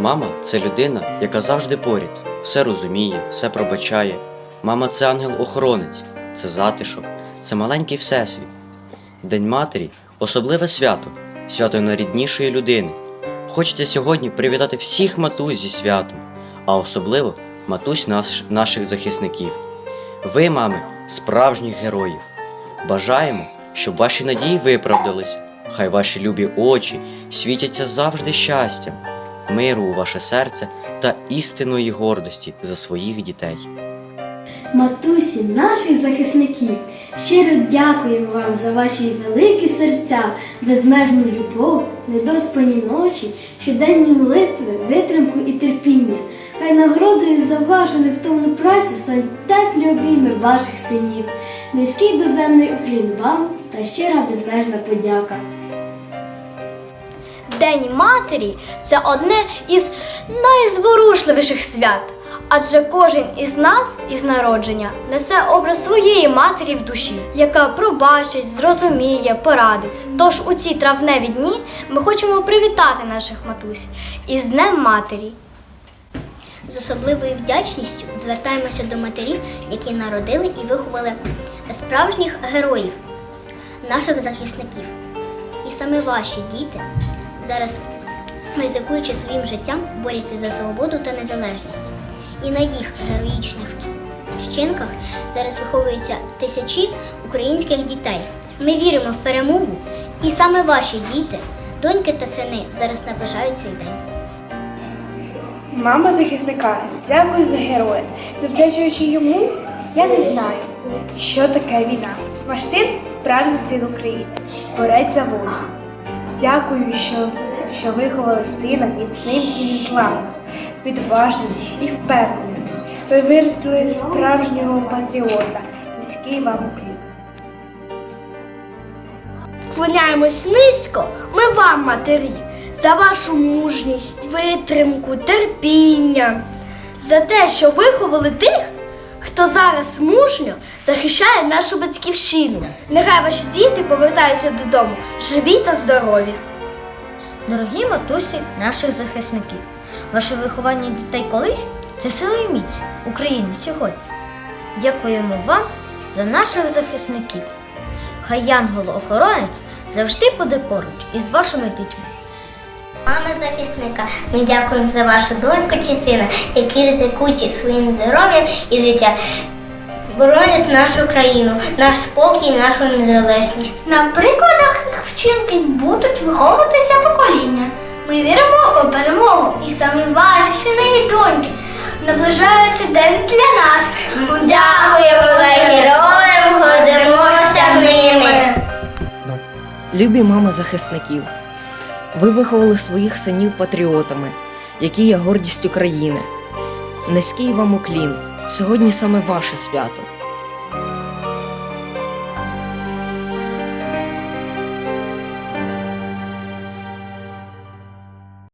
Мама це людина, яка завжди поряд, все розуміє, все пробачає. Мама це ангел-охоронець, це затишок, це маленький всесвіт. День матері особливе свято, свято найріднішої людини. Хочеться сьогодні привітати всіх матусь зі святом, а особливо матусь наш, наших захисників. Ви, мами, справжніх героїв. Бажаємо, щоб ваші надії виправдалися. Хай ваші любі очі світяться завжди щастям, миру у ваше серце та істинної гордості за своїх дітей. Матусі наших захисників, щиро дякуємо вам за ваші великі серця, безмежну любов, недоспані ночі, щоденні молитви, витримку і терпіння. Хай нагородою за вашу невтомну працю стануть теплі обійми ваших синів. Низький доземний уклін вам та щира безмежна подяка. День матері це одне із найзворушливіших свят. Адже кожен із нас із народження несе образ своєї матері в душі, яка пробачить, зрозуміє, порадить. Тож у ці травневі дні ми хочемо привітати наших матусь із Днем Матері. З особливою вдячністю звертаємося до матерів, які народили і виховали справжніх героїв, наших захисників. І саме ваші діти зараз, ризикуючи своїм життям, борються за свободу та незалежність. І на їх героїчних вчинках зараз виховуються тисячі українських дітей. Ми віримо в перемогу, і саме ваші діти, доньки та сини зараз наближають цей день. Мама захисника, дякую за героя. Завдячуючи йому, я не знаю, що таке війна. Ваш син справжній син України, борець за волю. Дякую, що, що виховали сина міцним і незламним, відважним і впевненим. Ви виросли справжнього патріота. Низький вам уклін. Вклоняємось низько, ми вам, матері, за вашу мужність, витримку, терпіння, за те, що виховали тих, хто зараз мужньо захищає нашу батьківщину. Нехай ваші діти повертаються додому живі та здорові. Дорогі матусі наших захисників, ваше виховання дітей колись це сила і міць України сьогодні. Дякуємо вам за наших захисників. Хай янголо-охоронець завжди буде поруч із вашими дітьми. Мами захисника, ми дякуємо за вашу доньку чи сина, які ризикують своїм здоров'ям і життя. Боронять нашу країну, наш спокій, нашу незалежність. На прикладах їх вчинків будуть виховуватися покоління. Ми віримо у перемогу, і самі ваші сини доньки наближається день для нас. Дякуємо героям, гордимося ними. Любі мами захисників, ви виховали своїх синів патріотами, які є гордістю країни. Низький вам уклін. Сьогодні саме ваше свято.